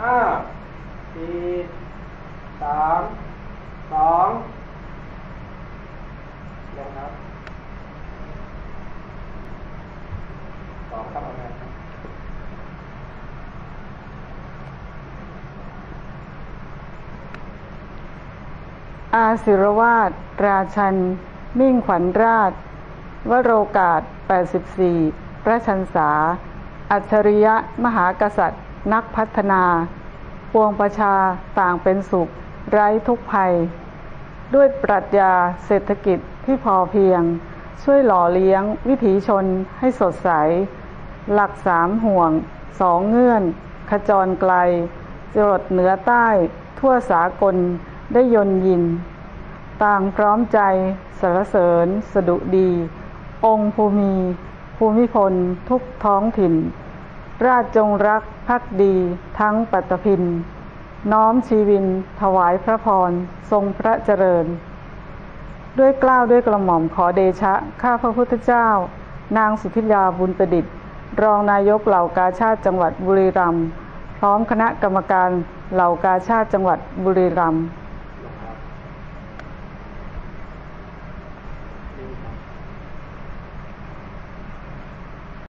ห้าสี่สามสองลงครับสองครับเอาไงครับอาศิรวาสราชัน มิ่งขวัญราช วโรกาส 84 พระชันษา อัจฉริยะ มหากษัตริย์ นักพัฒนาปวงประชาต่างเป็นสุข ไร้ทุกภัย ด้วยปรัชญาเศรษฐกิจที่พอเพียง ช่วยหล่อเลี้ยงวิถีชนให้สดใส หลักสามห่วงสองเงื่อน ขจรไกล จรดเหนือใต้ ทั่วสากลได้ยนยิน ต่างพร้อมใจสรรเสริญ สดุดี องค์ภูมิ ภูมิพลทุกท้องถิ่น ราชจงรักภักดีทั้งปัตตภิน น้อมชีวิน ถวายพระพร ทรงพระเจริญ ด้วยกล้าวด้วยกระหม่อมขอเดชะ ข้าพระพุทธเจ้า นางสุธิยาบุญประดิษฐ์ รองนายกเหล่ากาชาติจังหวัดบุรีรัมย์พร้อมคณะกรรมการเหล่ากาชาติจังหวัดบุรีรัมย์